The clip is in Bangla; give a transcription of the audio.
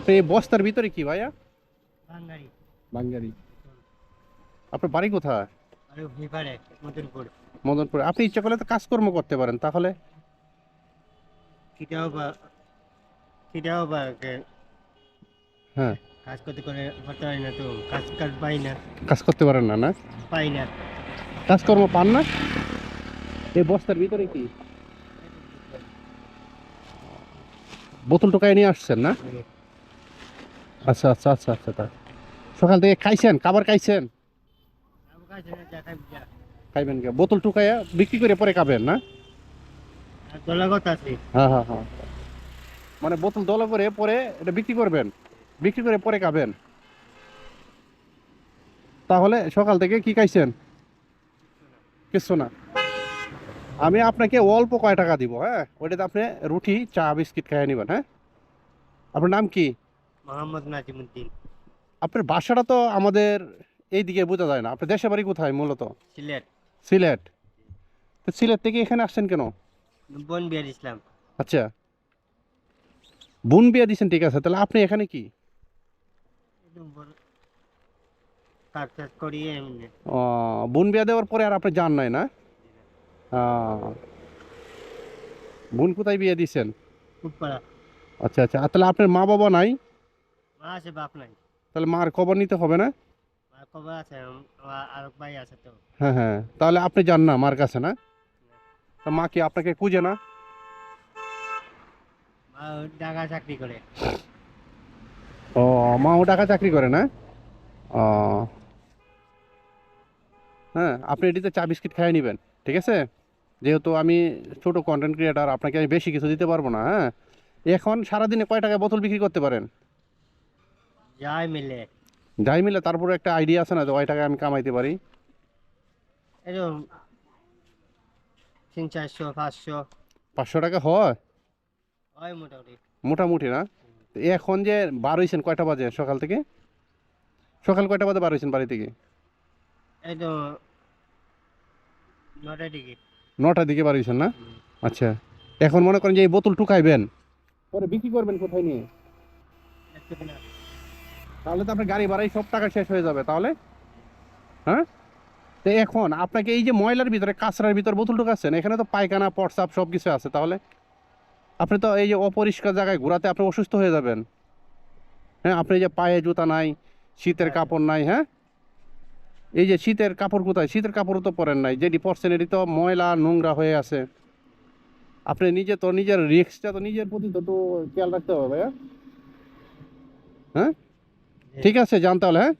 আপনি এই বস্তার ভিতরে কি ভাইয়া? বাঙালি বাঙ্গারি। আপনার বাড়ি কোথায়? মদনপুর। মদনপুর। আপনি ইচ্ছা করলে তো কাজকর্ম করতে পারেন তাহলে? বা বা হ্যাঁ। কাজ করতে করে করতে পারি না তো কাজ কাজ পাই না। কাজ করতে পারেন না না? পাই না। কাজকর্ম পান না? এই বস্তার ভিতরে কি? বোতল টোকায় নিয়ে আসছেন না? আচ্ছা আচ্ছা আচ্ছা আচ্ছা সকাল থেকে খাইছেন? খাবার খাইছেন। খাইবেন কে? বোতল টুকাইয়া বিক্রি করে পরে খাবেন না? হ্যাঁ হ্যাঁ হ্যাঁ। মানে বোতল দলা করে পরে এটা বিক্রি করবেন? বিক্রি করে পরে খাবেন? তাহলে সকাল থেকে কি খাইছেন? কিছু না। আমি আপনাকে অল্প কয় টাকা দিব হ্যাঁ? ওইটাতে আপনি রুটি চা বিস্কিট খাইয়ে নেবেন হ্যাঁ? আপনার নাম কি? মোহাম্মদ নাজিমুদ্দিন। আপনার বাসাটা তো আমাদের এই দিকে বোঝা যায় না। আপনার দেশের বাড়ি কোথায় মূলত? সিলেট। সিলেট। তো সিলেট থেকে এখানে আসছেন কেন? বন ইসলাম। আচ্ছা। বোন বিয়া দিছেন ঠিক আছে। তাহলে আপনি এখানে কি? বোন বিয়া দেওয়ার পরে আর আপনি যান নাই না? বোন কোথায় বিয়ে পাড়া আচ্ছা আচ্ছা। তাহলে আপনার মা বাবা নাই? মা আছে বাপ নাই। তাহলে মার খবর নিতে হবে না? মা কবে আছে আর ভাই আছে তো। হ্যাঁ হ্যাঁ। তাহলে আপনি যান না মার কাছে না? তা মা কি আপনাকে খুঁজে না? মা ঢাকা চাকরি করে। ও মা ও টাকা চাকরি করে না? ও। হ্যাঁ আপনি এটিতে চা বিস্কিট খাইয়ে নেবেন ঠিক আছে? যেহেতু আমি ছোট কন্টেন্ট ক্রিয়েটার আপনাকে আমি বেশি কিছু দিতে পারব না হ্যাঁ? এখন সারাদিনে কয় টাকায় বোতল বিক্রি করতে পারেন? যাই মিলে। যাই মিলে তারপরে একটা আইডিয়া আছে না যে ওই টাকায় আমি কামাইতে পারি? এরকম তিন চারশো পাঁচশো। পাঁচশো টাকা হয়? হয় মোটামুটি। মোটামুটি না? তো এখন যে বার হয়েছেন কয়টা বাজে সকাল থেকে? সকাল কয়টা বাজে বার হয়েছেন বাড়ি থেকে? এই তো নটার দিকে। নটার দিকে বার হয়েছেন না? আচ্ছা। এখন মনে করেন যে এই বোতল টুকাইবেন? পরে বিক্রি করবেন কোথায় নিয়ে? তাহলে তো আপনার গাড়ি ভাড়াই সব টাকা শেষ হয়ে যাবে, তাহলে? হ্যাঁ? তো এখন আপনাকে এই যে ময়লার ভিতরে, কাঁচরার ভিতরে বোতল ঢুকাচ্ছেন, এখানে তো পায়খানা, পটসাপ সব কিছু আছে, তাহলে? আপনি তো এই যে অপরিষ্কার জায়গায় ঘোরাতে আপনি অসুস্থ হয়ে যাবেন। হ্যাঁ আপনি যে পায়ে জুতা নাই, শীতের কাপড় নাই হ্যাঁ? এই যে শীতের কাপড় কোথায়? শীতের কাপড়ও তো পরেন নাই, যেটি পরছেন এটি তো ময়লা, নোংরা হয়ে আছে। আপনি নিজে তো নিজের রিক্সটা তো নিজের প্রতি তো একটু খেয়াল রাখতে হবে হ্যাঁ? ঠিক আছে যান তাহলে হ্যাঁ